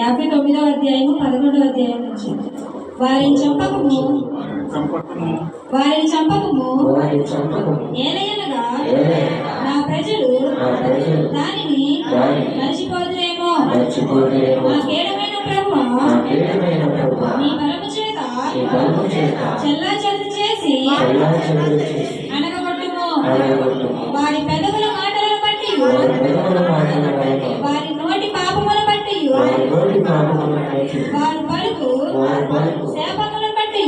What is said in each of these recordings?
యాభై తొమ్మిదవ అధ్యాయము పదకొండవ అధ్యాయం నుంచి. వారిని చంపకము. వారిని చంపకము. ఏదైనా నా ప్రజలు దానిని మర్చిపోదురేమో. మాకేడమైన ప్రభు నీ చేత చెల్లా చెల్లి చేసి అనగొట్టుము వారి పెదవుల మాటలను బట్టి వారి వారి పలుకు సేవకులను బట్టి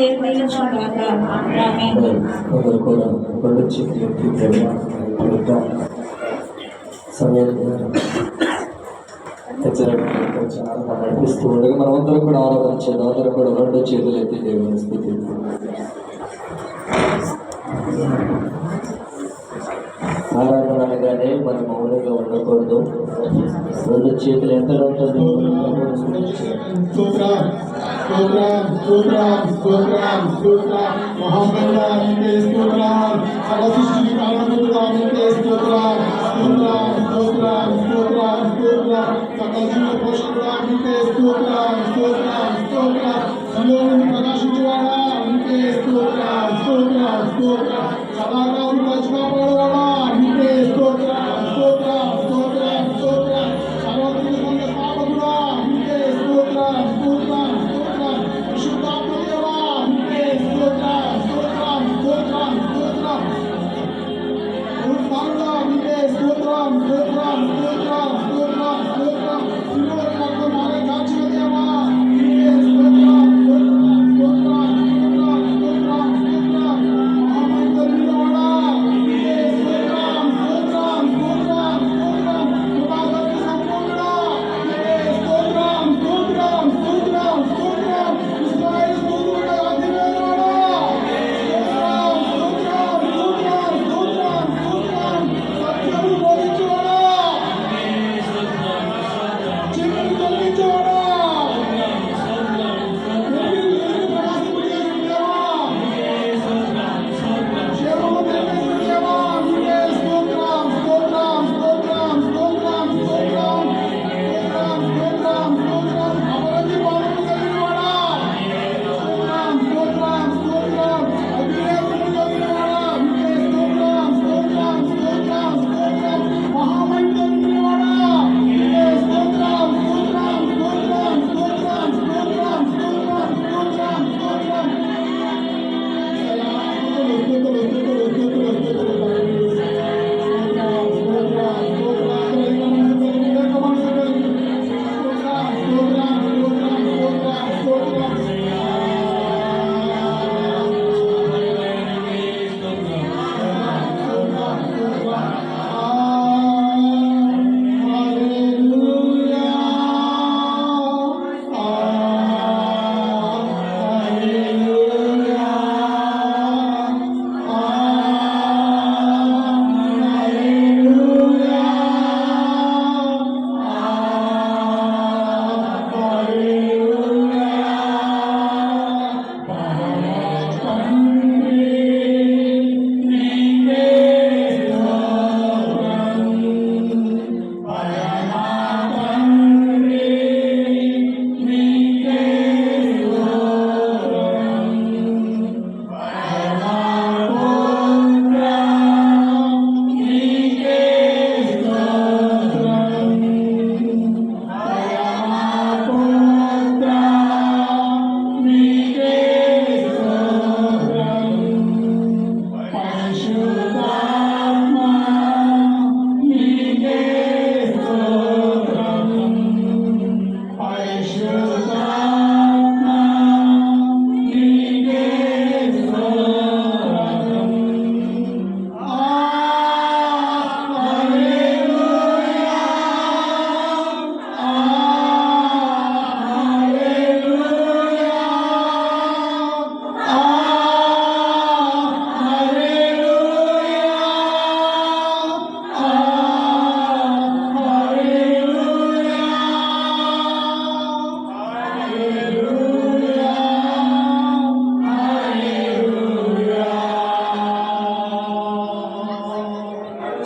దేవుడు దీవించును కూడా రెండు చేతులెత్తి నడిపిస్తూ ఉండగా మనమందరం కూడా ఆరాధన అందరూ కూడా రెండు చేతులు అయితే దేవుని స్థితి ఆరాధన అలాగే మన మామూలుగా ఉండకూడదు రెండు చేతులు ఎంత ఉంటుందో ప్రకాశించేవాడా ఉంటే స్తోత్ర స్తోత్ర స్తోత్ర సదాకాలం ప్రశ్న పడవాడా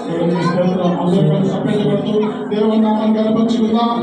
దేవుని స్తోత్రం నామాన్ని కనపరుచుకుందాం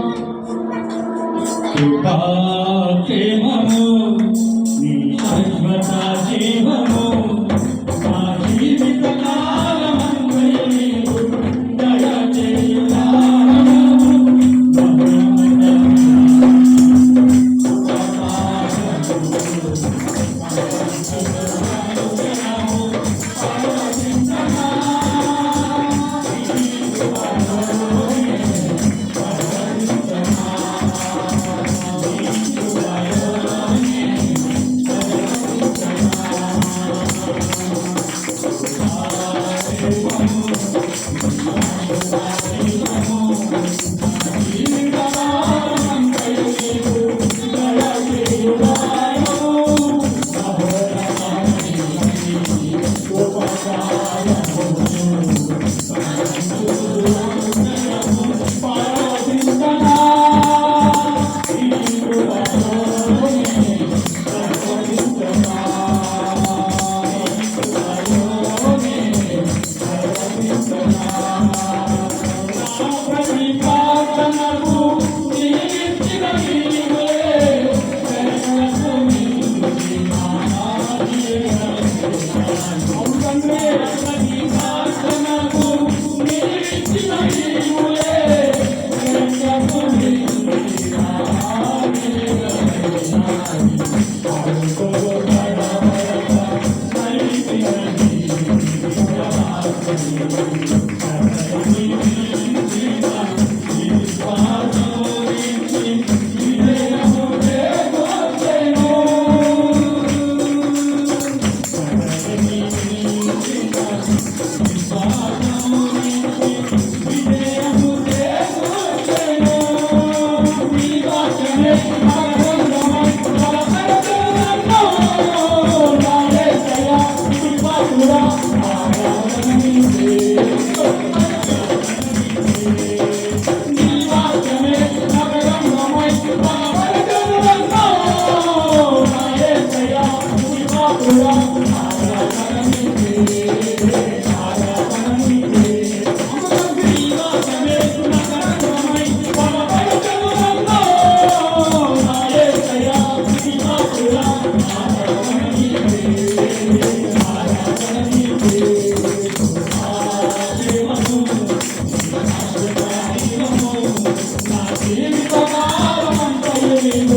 Música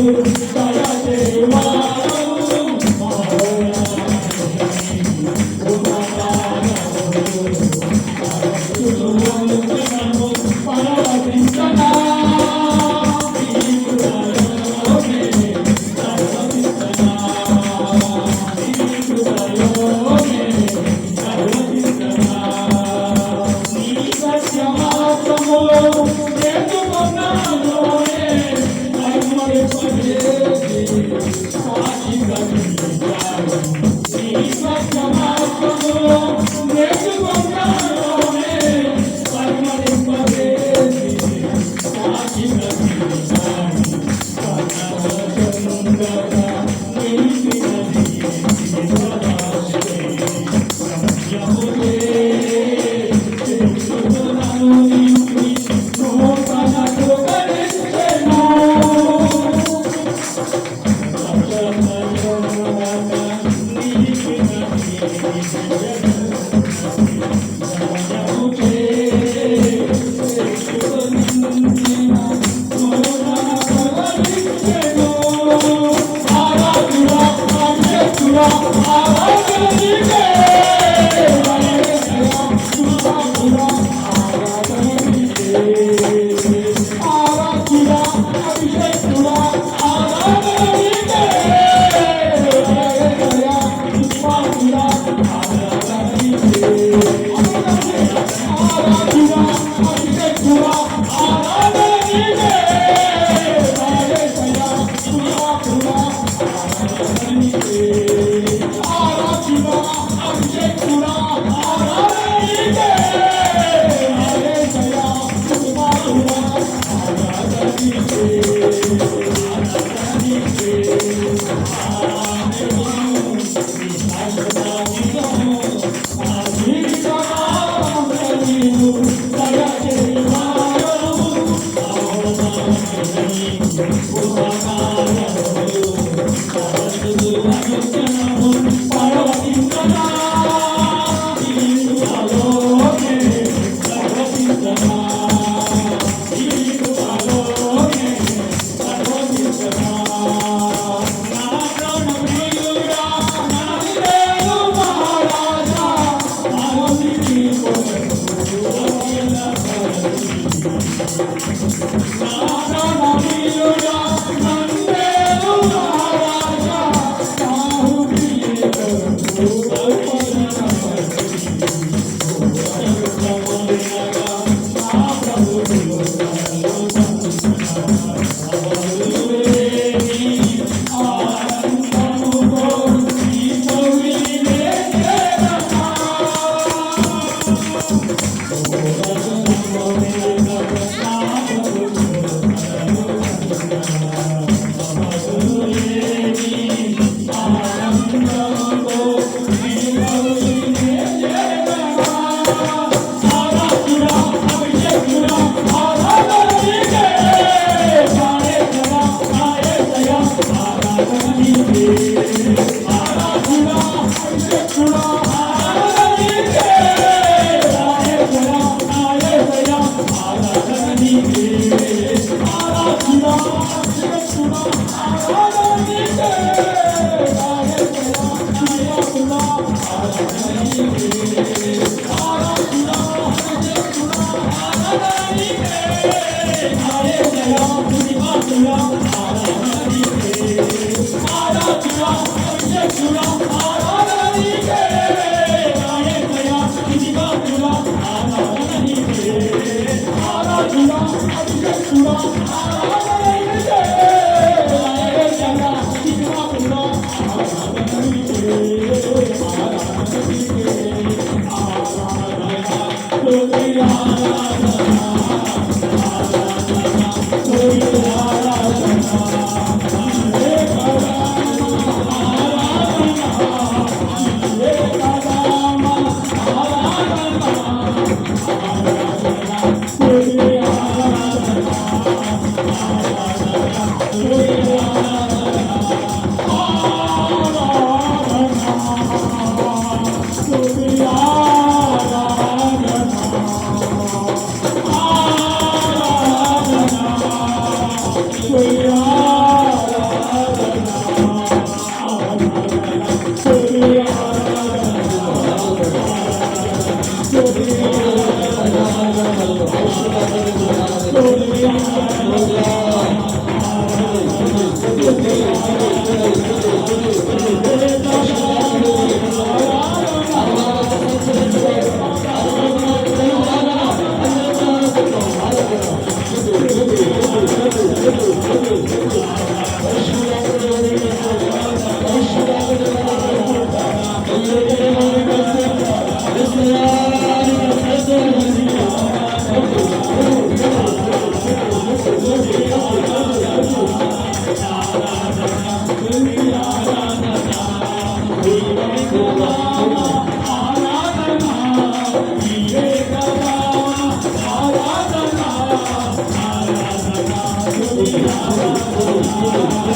Deus, You don't call. Vamos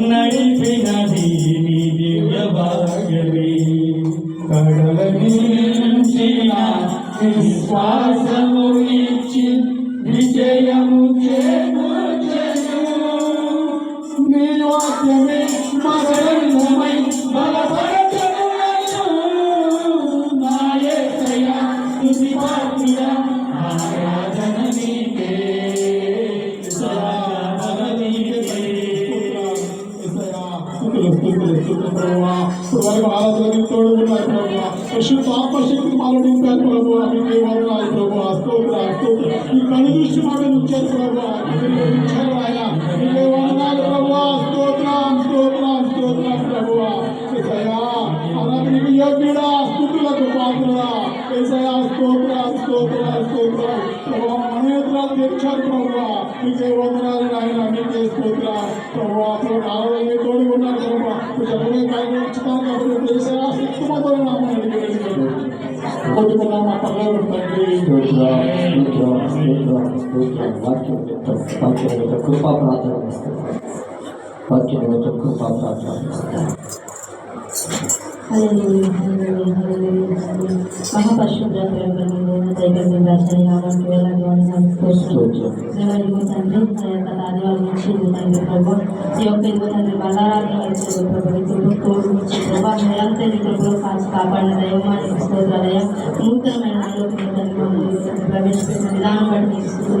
నడిపినది నీ దివ్య భాగ్యమే. కడలని మించిన ఆత్మశక్తి మాలో నింపారు ప్రభు మీకు వందనాలు ప్రభు స్తోత్ర స్తోత్ర ఈ కను దృష్టి మాట ఉంచారు ప్రభు ఉంచారు ఆయన మీకే వందనాలు ప్రభు స్తోత్రం స్తోత్రం స్తోత్రం ప్రభు ఏసయ్యా అలాగే నీకు యోగ్యుడా స్థుతులకు పాత్రుడా స్తోత్ర స్తోత్ర స్తోత్ర. ప్రభు మనోత్రాలు తెచ్చారు ప్రభు. మీకే వందనాలు ఆయన మీకే స్తోత్ర. ప్రభు అప్పుడు ఆరోగ్య తోడు ఉన్నారు ప్రభు మీరు చెప్పే కార్యక్రమం కాబట్టి ఏసయ్యా శక్తిమంతో నామని పర్లేదు తండ్రి. కృపా ప్రార్థన వాక్యం కృపా ప్రార్థన వందనాలు స్తోత్రం. దేవానికి తండ్రి ఆ యొక్క ఆదివారం నుంచి ఇదిగో తండ్రి ప్రభు ఈ యొక్క ఇదిగో తండ్రి బల్లారాధన వచ్చే ప్రభు నీ కృప తోడు నుంచి ప్రభా నిరంతరం నీ కృపలో కాచి కాపాడిన దైవమానికి స్తోత్రాలయ నూతనమైన ఆలోచన తండ్రి మమ్మల్ని ఇదిగో తండ్రి ప్రవేశపెట్టిన విధానం బట్టి నీకు స్తుతులు